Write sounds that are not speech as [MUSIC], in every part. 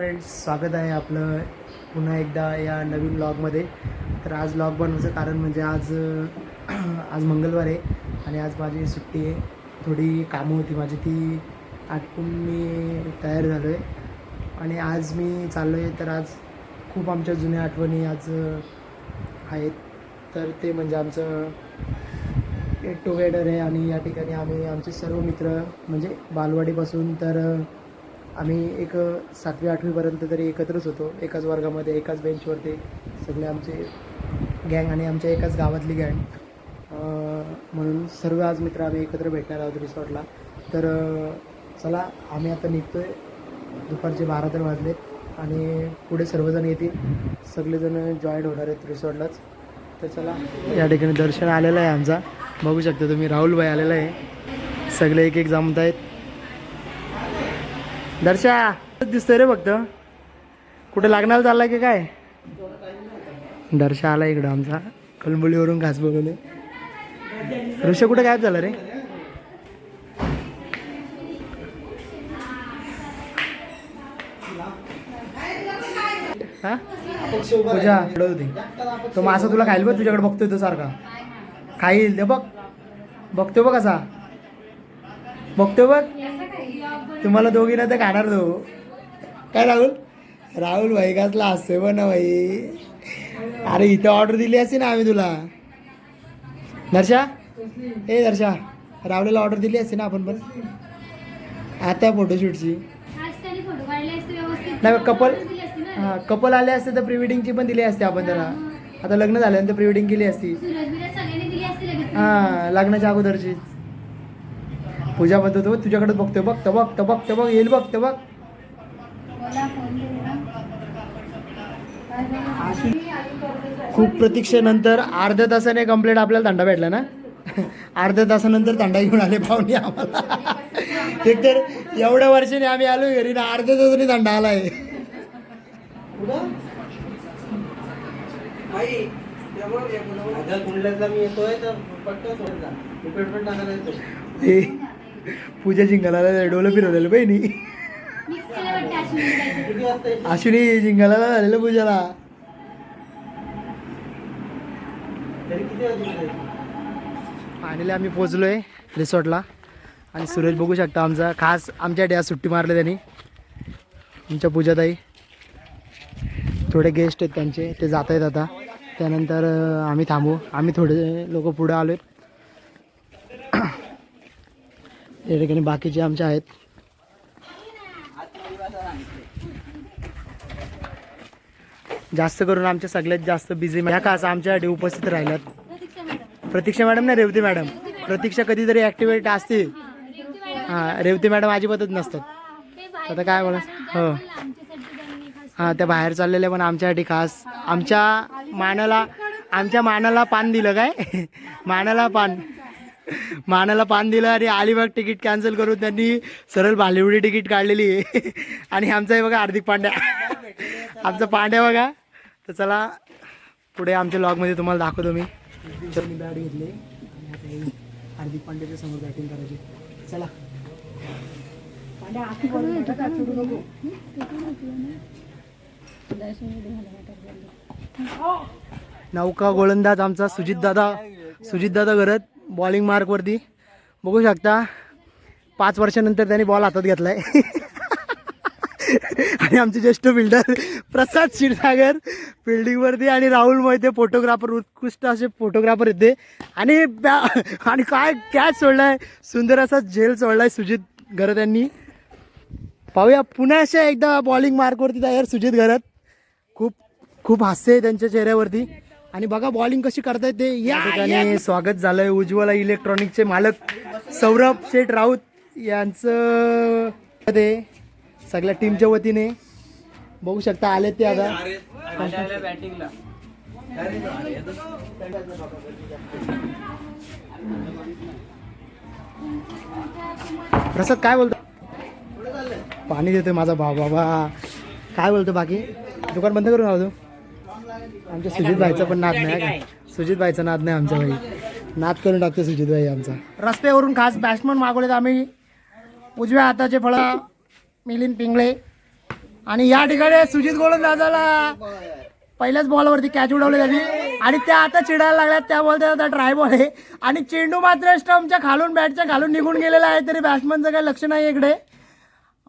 Friends स्वागत आहे आपलं पुन्हा एकदा या नवीन ब्लॉगमध्ये तर आज ब्लॉग बनवायचं कारण म्हणजे आज आज मंगळवार आहे आणि आज माझी सुट्टी आहे. थोडी कामं होती माझी ती आटपून मी तयार झालो आहे आणि आज मी चाललो आहे तर आज खूप आमच्या जुन्या आठवणी आज आहेत. तर ते म्हणजे आमचं गेट टुगेदर आहे आणि या ठिकाणी आम्ही आमचे सर्व मित्र म्हणजे बालवाडीपासून तर आम्ही एक सातवी आठवीपर्यंत तरी एकत्रच होतो. एकाच वर्गामध्ये एकाच बेंचवरती सगळे आमचे गँग आणि आमच्या एकाच गावातली गँग. म्हणून सर्व आज मित्र आम्ही एकत्र भेटणार आहोत रिसॉर्टला. तर चला आम्ही आता निघतो आहे दुपारचे बारा तर वाजले आणि पुढे सर्वजण येतील. सगळेजण जॉईन होणार आहेत रिसॉर्टलाच. तर चला या ठिकाणी दर्शन आलेलं आहे आमचा. बघू शकता तुम्ही राहुलभाई आलेला आहे. सगळे एक एक जमत आहेत दर्शा दिसतोय रे फक्त. कुठे लागणार चाललाय की काय? दर्शा आला इकडं आमचा. कलबुलीवरून घास बघवले ऋष कुठे गायब झाला रे? हा? पूजा होती. तो मासा तुला खाईल बघ तुझ्याकडे बघतोय तो सारखा. खाईल ते बघ. बघतोय बघ कसा बघतोय बघ. तुम्हाला दोघींना तर खाणार तो. काय राहुल? राहुल भाई कसला असतोय पण ना भाई. अरे इथं ऑर्डर दिली असती ना आम्ही तुला. दर्शा? ए दर्शा राहुलला ऑर्डर दिली असती ना आपण पण. आता फोटोशूटची असते नाही कपल असती हां कपल आले असते तर प्री वेडिंगची पण दिली असते आपण त्याला. आता लग्न झाल्यानंतर प्री वेडिंग केली असती. असती हां लग्नाच्या अगोदरची पूजा म्हणतो तो तुझ्याकडे बघतोय बघ तर बघ तर बघ तर बघ येईल बघ तर केला खूप प्रतीक्षेनंतर अर्ध्या तासाने कंप्लीट आपल्याला थंडा भेटला ना? [LAUGHS] अर्ध्या तासानंतर थंडा घेऊन आले पाहुणे आम्हाला. [LAUGHS] एक तर एवढ्या वर्षाने आम्ही आलो घरी ना अर्ध्या तासाने थंडा आलाय. हे पूजा जिंकला डोलं फिरवलेलं बहिणी. अश्विनी जिंकला झालेलं पूजाला. फायनली आम्ही पोचलो आहे रिसॉर्टला. आणि सुरेश बघू शकता आमचा खास आमच्यासाठी आज सुट्टी मारली त्यांनी. आमच्या पूजाताई. थोडे गेस्ट आहेत त्यांचे ते जात आहेत आता. त्यानंतर आम्ही थांबू. आम्ही थोडे लोक पुढे आलो आहेत या ठिकाणी बाकीचे आमचे आहेत. जास्त करून आमच्या सगळ्यात जास्त बिझी ह्या खास आमच्यासाठी उपस्थित राहिल्यात. प्रतीक्षा मॅडम नाही रेवती मॅडम? प्रतीक्षा कधीतरी ॲक्टिव्हिटी असते हां रेवती मॅडम अजिबातच नसतात. आता काय बोला हो. हां त्या बाहेर चाललेल्या पण आमच्यासाठी खास. आमच्या मानाला आमच्या मानाला पान दिलं काय? [LAUGHS] मानाला पान. मानाला पान दिलं आणि अलिबाग तिकीट कॅन्सल करून त्यांनी सरळ भालिवडी तिकीट काढलेली. आहे आणि आमचा आहे बघा हार्दिक पांड्या. आमचा पांड्या बघा. तर चला पुढे आमच्या लॉगमध्ये तुम्हाला दाखवतो मी. बॅट घेतली. हार्दिक पांड्याच्या समोर बॅटिंग करायची. चला. नौका गोलंदाज आमचा सुजित दादा. सुजित दादा घरत. बॉलिंग मार्कवरती बघू शकता पाच वर्षानंतर त्यांनी बॉल हातात घेतला आहे [LAUGHS] आणि आमचे ज्येष्ठ बिल्डर प्रसाद क्षीरसागर फिल्डिंगवरती आणि राहुल मोहिते फोटोग्राफर उत्कृष्ट असे फोटोग्राफर येते आणि आणि काय कॅच सोडलाय? सुंदर असा झेल सोडलाय सुजित घरत यांनी. पाहूया पुन्हा अशा एकदा बॉलिंग मार्कवरती तयार सुजित घरत. खूप खूप हास्य आहे त्यांच्या चेहऱ्यावरती. आणि बघा बॉलिंग कशी करतायत ते. या ठिकाणी स्वागत झालंय उज्ज्वला इलेक्ट्रॉनिकचे मालक सौरभ शेठ राऊत यांचं ते सगळ्या टीमच्या वतीने. बघू शकता आले ते आता. प्रसाद काय बोलतो? पाणी देतोय माझा भाव बाबा. काय बोलतो बाकी? दुकान बंद करून राहतो आमच्या सुजित भाईचा पण नाद नाही हा का सुजित भाईचा नाद नाही आमच्या भाई. नाद करून टाकतो सुजित भाई आमचा. रस्त्यावरून खास बॅट्समन मागवलेत आम्ही. उजव्या हाताचे फळं मिलिंद पिंगळे. आणि या ठिकाणी सुजित गोलंदाजाला पहिल्याच बॉलवरती कॅच उडवली त्यांनी आणि त्या आता चिडायला लागल्यात त्या बॉल आता ट्राय बॉल आहे. आणि चेंडू मात्र स्टम्पच्या खालून बॅटच्या खालून निघून गेलेला आहे तरी बॅट्समनचं काही लक्ष नाही इकडे.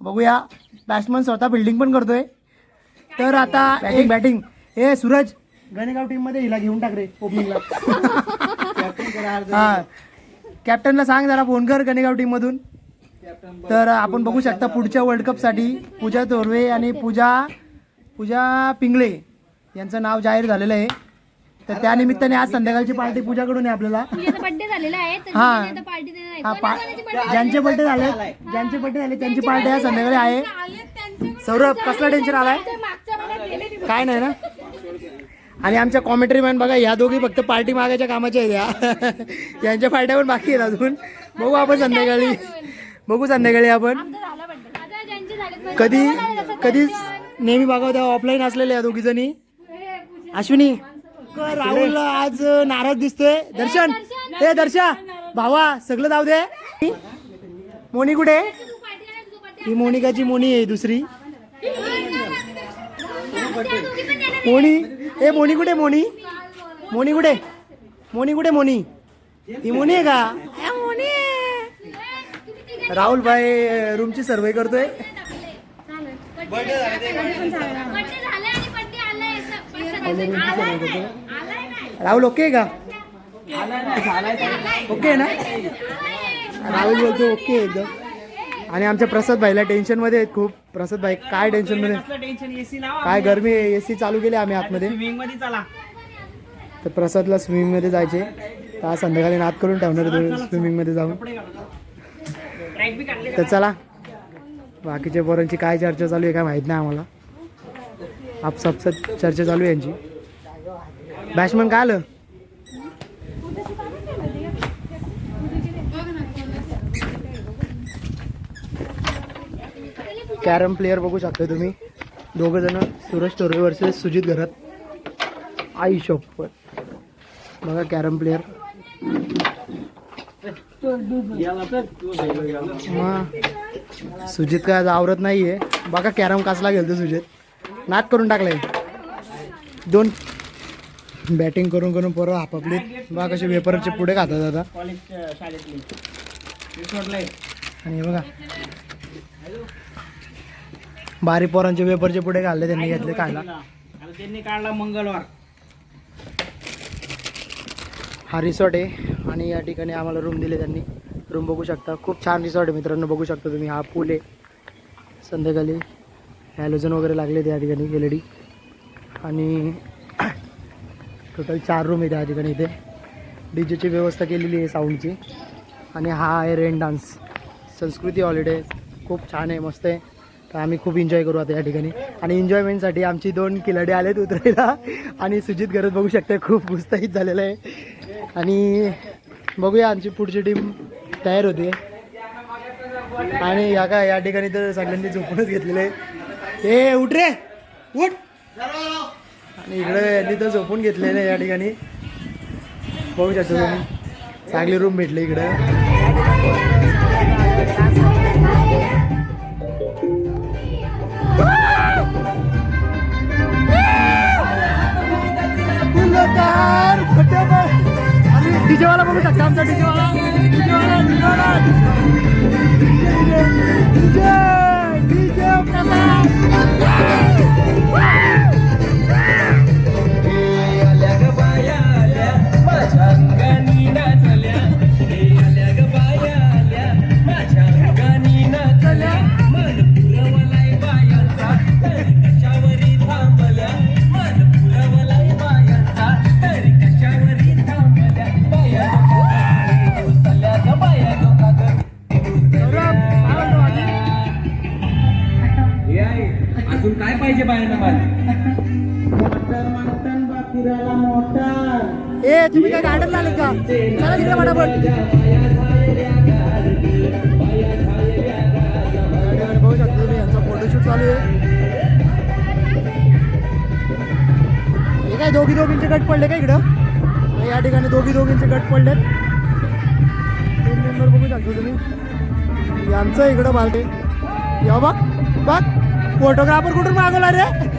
बघूया बॅट्समन स्वतः फिल्डिंग पण करतोय. तर आता बॅटिंग बॅटिंग ए सूरज गणेगाव टीममध्ये हिला घेऊन टाक रे ओपनिंगला हा. कॅप्टनला सांग जरा फोन कर गणेगाव टीम मधून. तर आपण बघू शकता पुढच्या वर्ल्ड कपसाठी पूजा तोरवे आणि पूजा पूजा पिंगळे यांचं नाव जाहीर झालेलं आहे. तर त्या निमित्ताने आज संध्याकाळची पार्टी पूजाकडून आहे आपल्याला. पूजेचा बर्थडे झालेला आहे तर हा. पूजेने आता पार्टी देणार आहे. हा कोणा पा ज्यांचे बर्थडे झाले ज्यांचे बर्थडे झाले त्यांची पार्टी आज संध्याकाळी आहे. सौरभ कसला टेन्शन आलाय? काय नाही ना? आणि आमच्या कॉमेंट्री मॅन बघा या दोघी फक्त पार्टी मागायच्या कामाच्या आहेत या. [LAUGHS] यांच्या पार्ट्या पण बाकी आहेत अजून. बघू आपण संध्याकाळी. बघू संध्याकाळी आपण. कधी कधीच कधी नेहमी बघा तेव्हा ऑफलाईन असलेल्या या दोघी जणी. अश्विनी राहुल आज नाराज दिसतोय. दर्शन हे दर्शा भावा सगळं जाऊ दे. मोनी कुठे? आहे? ही मोनिकाची मोनी आहे दुसरी. मोनी? ए मोनी कुठे मोनी? मोनी कुठे? मोनी कुठे मोनी? ही मोनी आहे का? ए, मोनी! आहे. राहुल भाई रूमची सर्वे करतोय. राहुल ओके आहे का? ओके आहे ना? राहुल बोलतो ओके एकदम. आणि आमच्या प्रसाद भाईला टेन्शनमध्ये आहेत खूप. प्रसाद भाई काय टेन्शनमध्ये? टेन्शन एसी लावा काय गरमी आहे? एसी चालू केली आम्ही आतमध्ये. स्विमिंगमध्ये चला. तर प्रसादला स्विमिंगमध्ये जायचे. तर आज संध्याकाळी नाद करून ठेवणार स्विमिंगमध्ये जाऊन. तर चला. बाकीच्या पोरांची काय चर्चा चालू आहे काय माहीत नाही आम्हाला. आपसापसात चर्चा चालू आहे यांची. बॅट्समन काय आलं? कॅरम प्लेअर बघू शकता तुम्ही. दोघं जण सुरेश टोरे वर्सेस सुजित घरात. आई शॉपवर बघा कॅरम प्लेअर. मग सुजित काय आज आवरत आहे बघा कॅरम कसला गेलतो सुजित. नाद करून टाकलाय. दोन बॅटिंग करून करून पोरं आपापले बघा कसे वेपरचे पुढे खातात आता. आणि बघा. बारी पोरांचे वेपरचे पुढे घालले त्यांनी घेतले आता त्यांनी काढला मंगळवार. हा रिसॉर्ट आहे आणि या ठिकाणी आम्हाला रूम दिले त्यांनी. रूम बघू शकता. खूप छान रिसॉर्ट आहे मित्रांनो बघू शकता तुम्ही. हा पूल आहे. संध्याकाळी हॅलोजन वगैरे लागले त्या ठिकाणी एल आणि टोटल चार रूम आहे त्या ठिकाणी इथे. डी जेची व्यवस्था केलेली आहे साऊंडची आणि हा आहे रेन डान्स संस्कृती हॉलिडे खूप छान आहे मस्त आहे. तर आम्ही खूप एन्जॉय करू आता या ठिकाणी. आणि एन्जॉयमेंटसाठी आमची दोन खिलाडी आलेत उतरायला. आणि सुजित गरज बघू शकता खूप उत्साहित झालेलं आहे. आणि बघूया आमची पुढची टीम तयार होते. आणि या का या ठिकाणी तर सगळ्यांनी झोपूनच घेतलेलं आहे ए उठ रे! उठ! आणि इकडे यांनी तर झोपून घेतलेलं आहे या ठिकाणी. बघू शकता तुम्ही. चांगली रूम भेटली इकडं. फटाफट डीजे वाला बघू शकता आमचा डीजे वाला डीजे वाला डीजे वाला डीजे पाहिजे बायांना माझं ए तुम्ही काय गार्डनला आले का? चला तिकडे फटाफट बघू शकता तुम्ही यांचा फोटोशूट चालू आहे हे काय दोघी दोघींचे गट पडले का इकडं? या ठिकाणी दोघी दोघींचे गट पडलेत. तीन मेंबर बघू शकता तुम्ही. यांचं इकडं बालके या बघ फोटोग्राफर कुठून मागवला रे?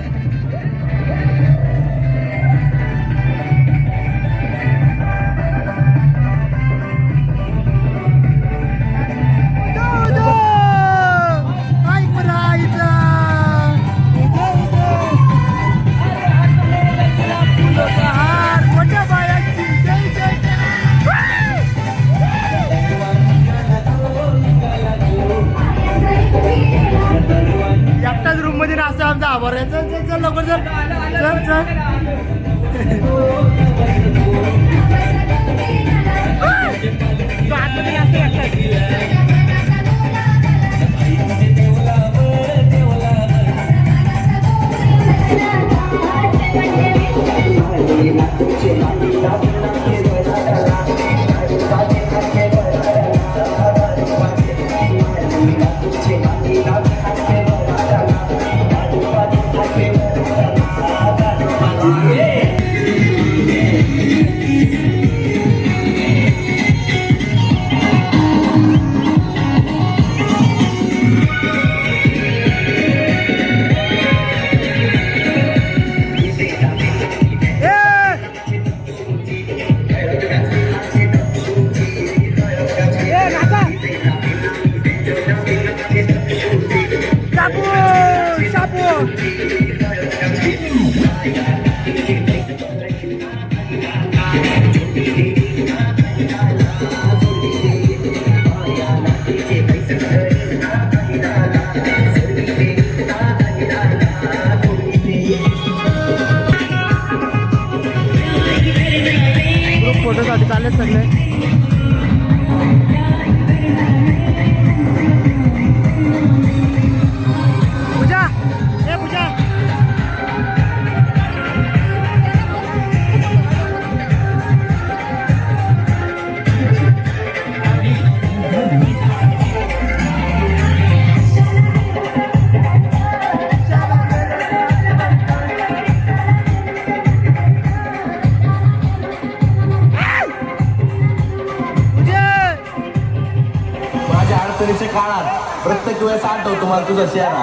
मार तुझा चेहरा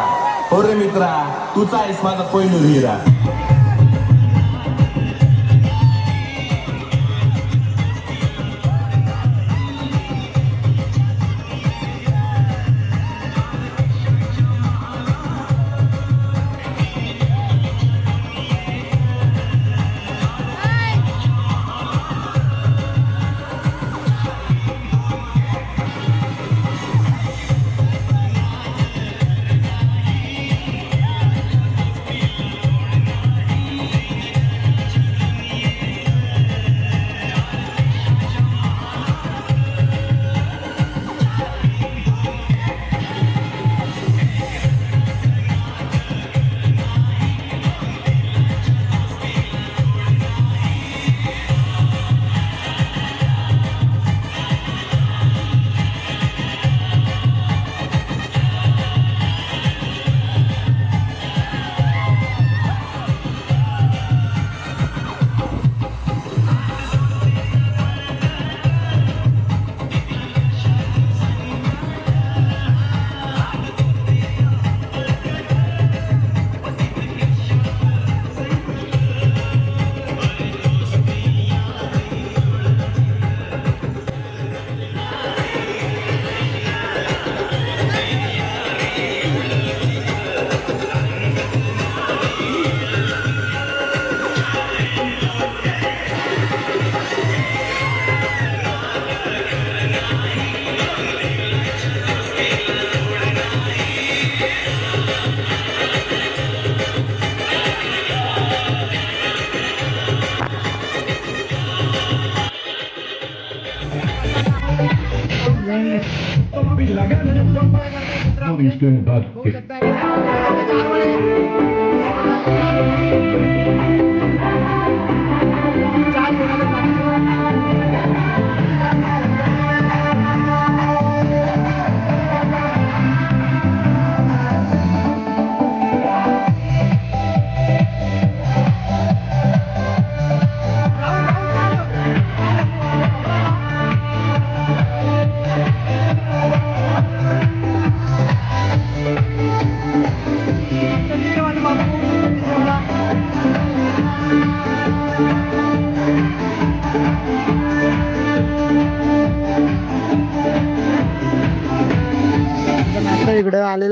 हो रे मित्रा तुझा आहेस माझा पैलू हिरा.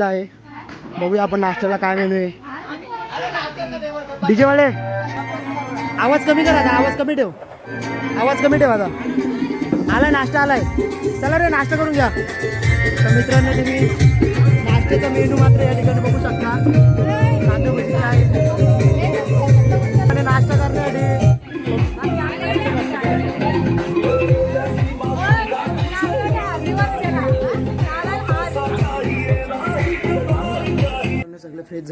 आहे. बघूया आपण नाश्त्याला काय मेनू आहे. डीजे वाले आवाज कमी करा आता आवाज कमी ठेव. आवाज कमी ठेव आता. आलाय नाश्ता आलाय. चला रे नाश्ता करून घ्या. तर मित्रांनो तुम्ही नाश्त्याचा मेनू मात्र या ठिकाणी बघू शकता.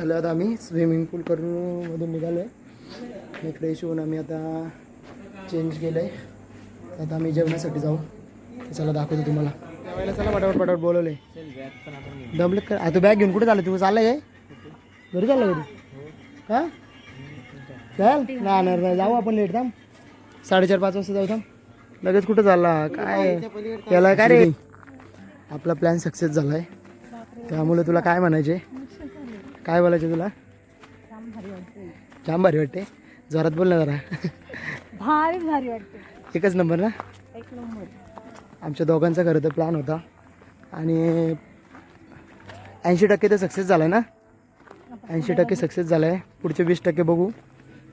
झाले आता आम्ही स्विमिंग पूल करून मधून निघालो आहे फ्रेश होऊन आम्ही आता चेंज केलं आहे आता आम्ही जेवणासाठी जाऊ. चला दाखवतो तुम्हाला. चला पटापट पटापट बोलवले. दमलेत का आता बॅग घेऊन कुठे चाललं तू चाललंय काय? घरी चाललं घरी? का चल. नाही नाही नाही जाऊ आपण लेट थांब. साडेचार पाच वाजता जाऊ थांब. लगेच कुठं चालला? काय? त्याला काय रे? आपला प्लॅन सक्सेस झाला आहे त्यामुळे तुला काय म्हणायचे? काय बोलायचे तुला? जाम भारी वाटते. जोरात बोल ना जरा. भारी भारी वाटते. एकच नंबर ना? एक नंबर. आमच्या दोघांचा खरं तर प्लॅन होता. आणि ऐंशी टक्के तर सक्सेस झाला ना? ऐंशी टक्के सक्सेस झाला आहे पुढचे वीस टक्के बघू.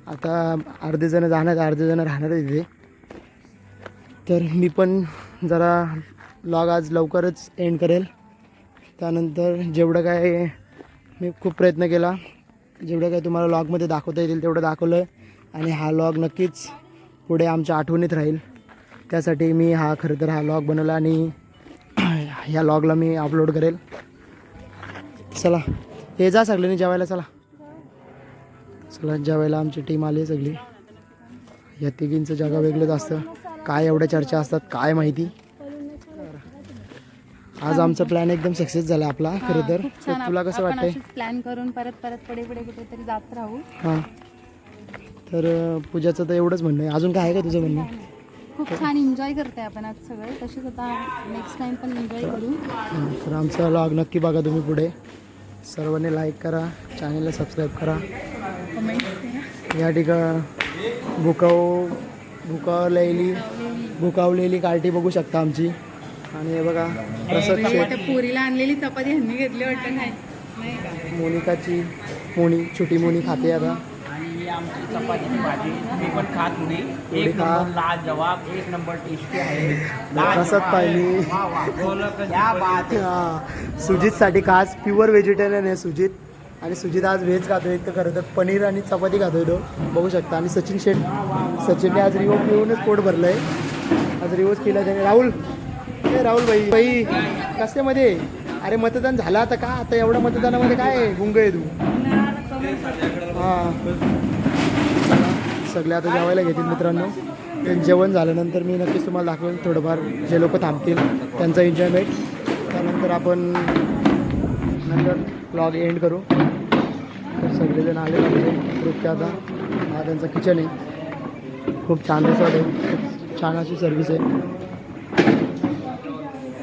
आता अर्धे जण जाणार अर्धे जण राहणार आहे तिथे तर मी पण जरा लॉग आज लवकरच एंड करेल. त्यानंतर जेवढं काय मी खूप प्रयत्न केला. जेवढं काही तुम्हाला लॉगमध्ये दाखवता येईल तेवढं दाखवलं आणि हा लॉग नक्कीच पुढे आमच्या आठवणीत राहील. त्यासाठी मी हा खरं तर हा लॉग बनवला आणि [CLEARS THROAT] ह्या लॉगला मी अपलोड करेल. चला हे जा सगळ्यांनी जेवायला चला. चला जेवायला आमची टीम आली सगळी. या तिघींचं जगा वेगळंच असतं. काय एवढ्या चर्चा असतात काय माहिती. आज आमचा प्लॅन एकदम सक्सेस झाला आपला खरं तर. तर तुला कसं वाटतंय? प्लॅन करून परत परत पुढे पुढे कुठेतरी जात राहू. हां. तर पूजाचं तर एवढंच म्हणणं आहे. अजून काय आहे का तुझं म्हणणं? खूप छान एन्जॉय करते आपण आज सगळे. तसेच आता नेक्स्ट टाइम पण एन्जॉय करू. तर आमचा लॉग नक्की बघा तुम्ही पुढे. सर्वांनी लाईक करा चॅनलला सबस्क्राईब करा. या ठिकाण भुकाव भुकावलेली भुकावलेली. कार्टी बघू शकता आमची. आणि हे बघा प्रसाद पुरीला आणलेली चपाती ह्यांनी घेतली वाटतं नाही? मोनिकाची मोनी छोटी मोनी खाते आता. आणि ही आमची चपातीची भाजी मी पण खात थोडी थोडी एक खा. नंबर लाज जवाब एक नंबर टेस्टी आहे. प्रसाद पाहिली. वा वा. बोल क्या बात है. हा, सुजितसाठी खास प्युअर व्हेजिटेरियन आहे सुजित. आणि सुजित आज व्हेज खातोय तर खरं तर पनीर आणि चपाती खातोय तो. बघू शकता. आणि सचिन शेठ सचिनने आज रिवो पिऊनच पोट भरलंय. आज रिवोच पिला त्याने. राहुल राहुल भाई भाई मध्ये अरे मतदान झालं आता का? आता एवढ्या मतदानामध्ये काय गुंग आहे तू. हां. सगळे आता जेवायला घेतील मित्रांनो. ते जेवण झाल्यानंतर मी नक्कीच तुम्हाला दाखवेल थोडंफार जे लोक थांबतील त्यांचा एन्जॉयमेंट त्यानंतर आपण नंतर ब्लॉग एंड करू. तर सगळेजण आले आमचे ग्रुपच्या आता. हा त्यांचं किचन आहे. खूप छान रिसॉर्ट आहे. खूप छान अशी सर्विस आहे राकेश लागली आहे आता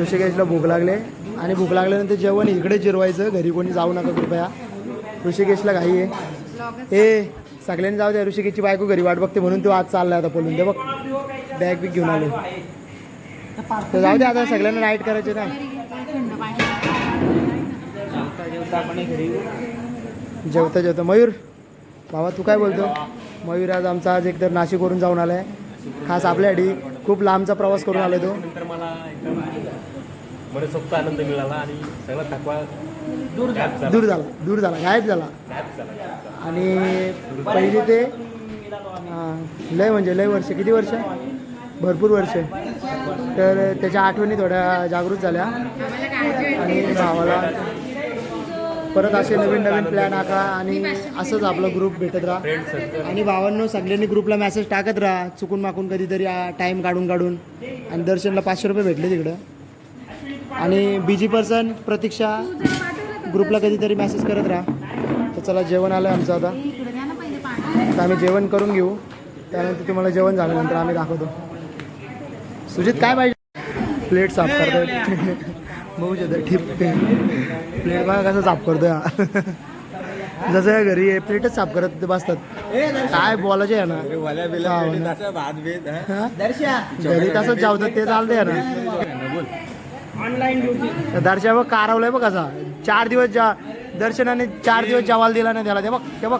ऋषिकेशला भूक लागले. आणि भूक लागल्यानंतर जेवण इकडे जिरवायचं घरी कोणी जाऊ नका कृपया. ऋषिकेशला घाई आहे. ए सगळ्यांनी जाऊ द्या. ऋषिकेशची बायको घरी वाट बघते म्हणून तो आज चाललाय आता बोलून. दे बघ. बॅग बिग घेऊन आलो. तर जाऊ द्या आता. सगळ्यांना नाईट करायचे ना. जेवता जेवता. जेवता जेवता मयूर बाबा तू काय बोलतो? मयूर आज आमचा आज एकतर नाशिकवरून जाऊन आलाय. खास आपल्यासाठी खूप लांबचा प्रवास करून आलाय तो. नंतर मला एकदम मनसोक्त आनंद मिळाला आणि सगळा थकवा दूर झाला. दूर झाला दूर झाला गायब झाला. आणि पहिली ते लय म्हणजे लय वर्ष किती वर्ष? भरपूर वर्ष. तर त्याच्या आठवणी थोड्या जागृत झाल्या. आणि भावाला परत असे नवीन नवीन प्लॅन आखा आणि असंच आपला ग्रुप भेटत राहा. आणि भावांनो सगळ्यांनी ग्रुपला मेसेज टाकत राहा. चुकून माकून कधीतरी टाईम काढून काढून. आणि दर्शनला पाचशे रुपये भेटले तिकडं. आणि बीजी पर्सन प्रतीक्षा ग्रुपला कधीतरी मेसेज करत राहा. तर चला जेवण आलं आमचं आता. तर आम्ही जेवण करून घेऊ. त्यानंतर तुम्हाला जेवण झाल्यानंतर आम्ही दाखवतो. सुजित काय पाहिजे? प्लेट साफ करतो बघू शकतो प्लेट बघा कसं साफ करतोय हा. जसं या घरी प्लेटच साफ करत बसतात. काय बोलायचे आहे ना? घरी तसंच जावतात ते चालतंय ना दर्शन बघ कारवलंय बघ कसा. चार दिवस जा दर्शनाने चार दिवस जवाल दिला नाही त्याला. ते बघ ते बघ.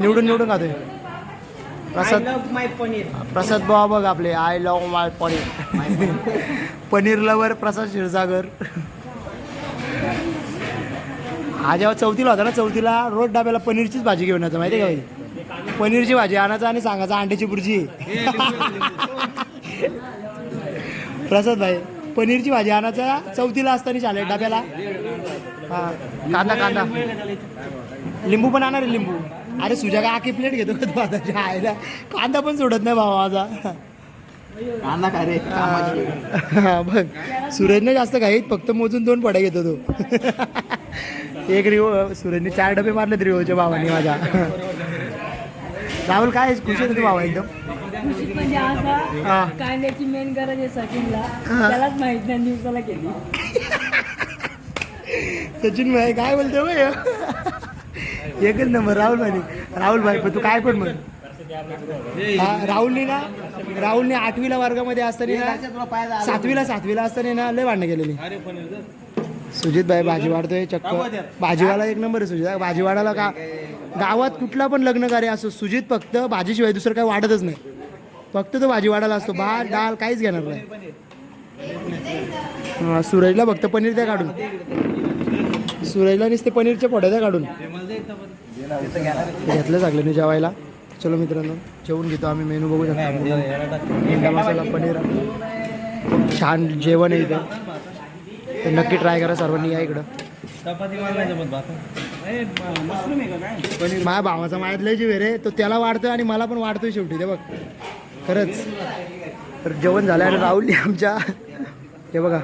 निवडून निवडून खातोय. प्रसाद माय पनीर. प्रसाद बाबा बघ आपले I love my paneer. Paneer lover Prasad Kshirsagar. हा जेव्हा चौथीला होता ना चौथीला रोज डाब्याला पनीरचीच भाजी घेऊन यायचं माहिती आहे का? पनीरची भाजी आणायचं आणि सांगायचं अंड्याची बुर्जी. प्रसाद भाई पनीरची भाजी आणायचा चौथीला असताना चालेल डाब्याला. हा कांदा कांदा. लिंबू पण आणणार आहे लिंबू. अरे सुजा काय आखी प्लेट घेतो का तू आता? आयला कांदा पण सोडत नाही भावा माझा. कांदा काय रे? हा बघ. सूरजने जास्त घाईत फक्त मोजून दोन पड्या घेतो तो. एक रिओ सूरजने चार डबे मारले रिओच्या भावाने माझ्या राहुल काय खुश आहे तू भावा एकदम? खुशी म्हणजे असा कांद्याची मेन गरज आहे सचिनला. त्यालाच माहीत नाही दिवसाला केली सचिन भाई काय बोलतो भाई एकच नंबर राहुल भाई राहुल भाई पण तू काय पण म्हण. हा, राहुलने ना राहुलने आठवीला वर्गामध्ये असताना ना सातवीला सातवीला असताना ना लय भांडणं केलेली. सुजित भाई भाजी वाढतोय चक्क. भाजीवाला एक नंबर आहे सुजित. भाजीवाडाला का गावात कुठला पण लग्न कार्य असो सुजित फक्त भाजीशिवाय दुसरं काही वाढतच नाही. फक्त तो भाजीवाडाला असतो. भात डाळ काहीच घेणार नाही. हा, सूरजला फक्त पनीर द्या काढून. सूरजला नुसते पनीरच्या फोड्या द्या काढून. घेतलं लागलं जेवायला. चलो मित्रांनो जेवून घेतो आम्ही मेनू बघू शकतो. मेंढा मसाला पनीर. खूप छान जेवण आहे इथं. तर नक्की ट्राय करा सर्वांनी या इकडं. माझ्या भावाचा माझ्यात लय जीव रे. तो त्याला वाढतोय आणि मला पण वाढतोय शेवटी ते बघ. खरंच. तर जेवण झालं आणि राहुलने आमच्या हे बघा.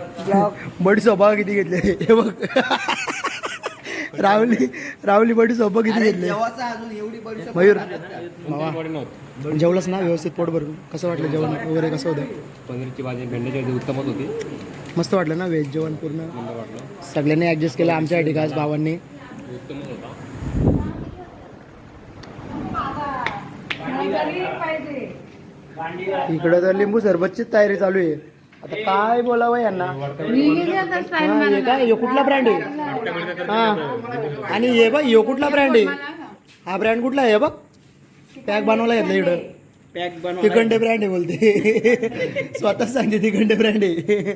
बडी स्वभाव किती घेतले. हे बघ. राहुलनी राहुलनी बडी स्वभाव किती घेतले मयूर. जेवलंच ना? व्यवस्थित पोट भरून. कसं वाटलं जेवण वगैरे? कसं होतं? पनीरची भाजी भेंड्याची भाजी उत्तमच होती. मस्त वाटलं ना व्हेज जेवण पूर्ण? सगळ्यांनी ऍडजस्ट केलं आमच्या ठिकाण भावांनी. उत्तमच होता. इकडं तर लिंबू सरबतचीच तयारी चालू आहे. आता काय बोलावं यांना? हा, हे काय हे कुठला ब्रँड आहे? हा. आणि हे बघ हे कुठला ब्रँड आहे. हा ब्रँड कुठला आहे? हे बघ. पॅक बनवला घेतला इकडं पॅक बनव तिखंडे ब्रँड आहे बोलते. [LAUGHS] स्वतःच सांगते तिखंडे ब्रँड आहे.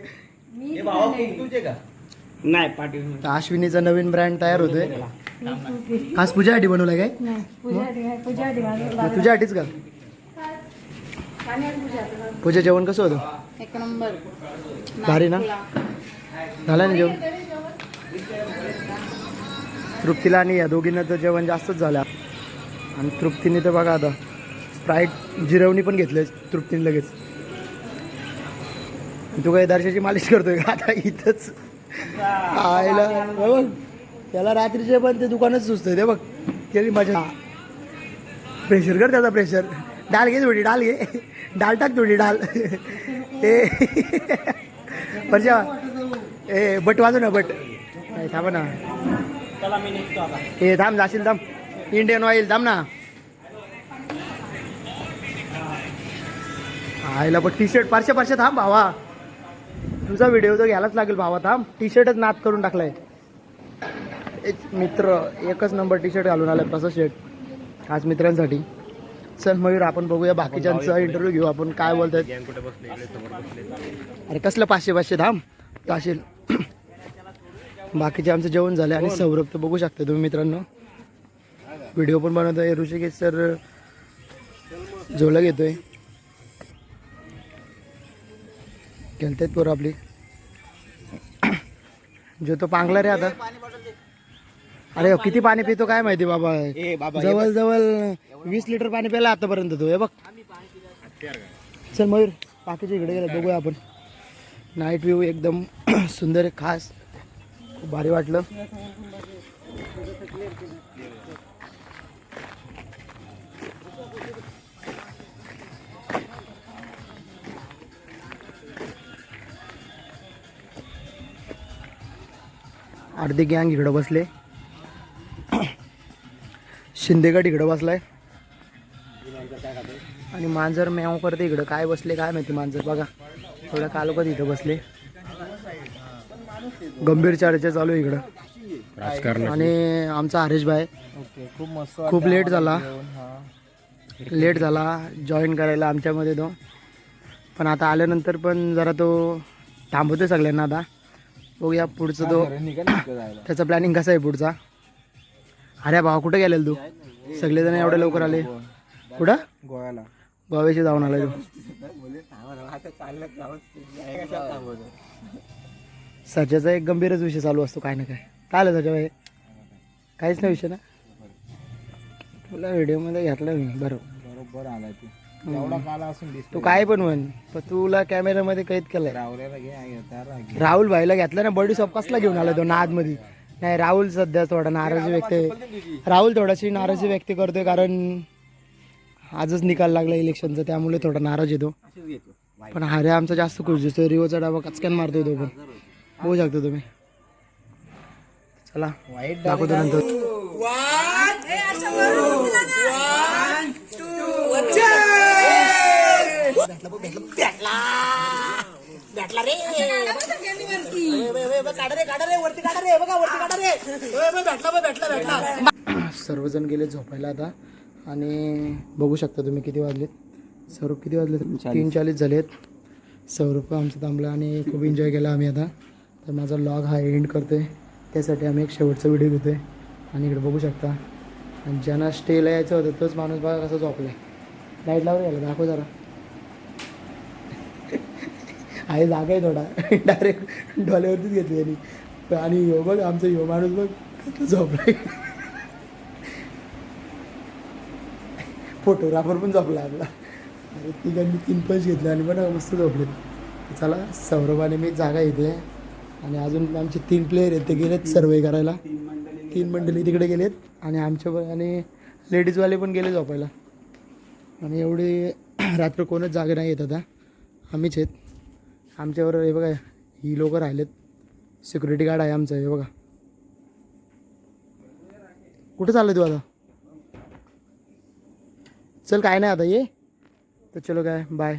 तुझे का? नाही पाटील तर अश्विनीचा नवीन ब्रँड तयार होतोय. खास पूजासाठी बनवलाय काय? नाही पूजा पूजा तुझ्यासाठीच का? पूजा जेवण कसं होतं? एक नंबर. भारी ना? झालं ना जेवण? तृप्तीला आणि या दोघींना तर जेवण जास्तच झालं. आणि तृप्तीने तर बघा आता स्प्राईट जिरवणी पण घेतलं तृप्तीने लगेच. तू काय दर्शाची मालिश करतोय का? आता इथंच. आयला हे बघ त्याला रात्रीचे पण ते दुकानच सुचतंय ते बघ. केली मजा. प्रेशर कर त्याचा प्रेशर डाल घे थोडी डाल घे. डाल टाक थोडी डाल. ए. परजा ए बट वाजू ना बट. नाही थांबा ना. चला ए थांब जाशील थांब. इंडियन ऑइल थांब ना. आईला पण टी शर्ट पारशे पारशे थांब भावा. तुझा व्हिडिओ तर घ्यायलाच लागेल भावा थांब. टी शर्टच नाद करून टाकलाय. एक मित्र एकच नंबर टी शर्ट घालून आलाय प्रसाद शर्ट आज मित्रांसाठी. चल मयूर आपण बघूया बाकीच्यांचा इंटरव्ह्यू घेऊ आपण काय बोलतात अरे कसलं पाचशे पाचशे थांब. असेल. बाकीचे आमचं जेवण झालं आणि सौरभ तर बघू शकता तुम्ही मित्रांनो. व्हिडिओ पण बनवतोय. ऋषिकेश सर झोलं घेतोय. खेळतायत पोरं आपली. जो तो पांगला रे आता. अरे किती पाणी पितो काय माहिती बाबा? जवळ जवळ वीस लिटर पाणी प्यायला आतापर्यंत तो हे बघ. चल मयूर बाकीच्या इकडे गेलं बघूया आपण. नाईट व्ह्यू एकदम [CLEARS THROAT] सुंदर खास. खूप भारी वाटलं. अर्धे गँग इकडं बसले. [CLEARS THROAT] शिंदेगड इकडं बसलाय. आणि मांजर म्याव करते इकडं. काय बसले काय माहिती मांजर. बघा थोडं कालोखात इथं बसले. गंभीर चर्चा चालू आहे इकडं. आणि आमचा हरेश भाई ओके खूप मस्त खूप लेट झाला. हा. लेट झाला जॉईन करायला आमच्यामध्ये तो. पण आता आल्यानंतर पण जरा तो थांबवतोय सगळ्यांना आता. बघूया पुढचं तो. त्याचा प्लॅनिंग कसा आहे पुढचा? अरे भावा कुठे गेलेल तू? सगळेजण एवढे लवकर आले. कुठं? गोव्याला. गोव्याशी जाऊन आलाय तू. सध्याचा एक गंभीरच विषय चालू असतो काय ना काय. काय आलं सध्या भाई काहीच नाही विषय ना? तुला व्हिडिओमध्ये घेतला मी बरोबर. बरोबर आलाय तू. एवढा काला असून दिसतो तू काय पण म्हण पण तुला कॅमेऱ्यामध्ये कैद केलंय. घे राहुल भाईला घेतला ना बॉडी शॉप कसला घेऊन आला तो नादमध्ये नाही राहुल सध्या थोडा नाराजी व्यक्त राहुल थोडाशी नाराजी व्यक्त करतोय कारण आजच निकाल लागला इलेक्शनचा त्यामुळे थोडा नाराज येतो. पण हारे आमचा जास्त खुश दिसतोय रिओचा डाबा कचकन मारतोय तो पण. बघू शकता तुम्ही. चला वाईट दाखवतो नंतर. सर्वजण गेले झोपायला आता. आणि बघू शकता तुम्ही किती वाजलेत. सौरभ किती वाजले तीन चाळीस. झालेत. सौरभ आमचं थांबला आणि खूप एन्जॉय केला आम्ही आता. तर माझा लॉग हा एंड करतोय. त्यासाठी आम्ही एक शेवटचा व्हिडिओ घेतोय. आणि इकडे बघू शकता. आणि ज्यांना स्टेला यायचं होतं तोच माणूस बघा कसा आहे लाइट लावून यायला दाखव जरा. [LAUGHS] आहे जागा आहे थोडा. [LAUGHS] डायरेक्ट डोल्यावरतीच घेतली आणि आणि यो बघ आमचा यो माणूस बघ कसं फोटोग्राफर पण झोपला आपला. आणि तिघांनी तीन पंच घेतले आणि पण मस्त झोपले. चला सौरभाने मी जागा येते आणि अजून आमचे तीन प्लेयर आहेत ते गेलेत सर्वे करायला. तीन मंडळी तिकडे गेलेत. आणि आमच्या आणि लेडीजवाले पण गेले झोपायला. आणि एवढे [CLEARS THROAT] रात्र कोणच जागे नाही येत आता. आम्हीच आहेत. आमच्यावर हे बघा ही लोक राहिलेत. सिक्युरिटी गार्ड आहे आमचं हे बघा. कुठं चाललं तू आता? चल काय नाही आता ये. तर चलो काय बाय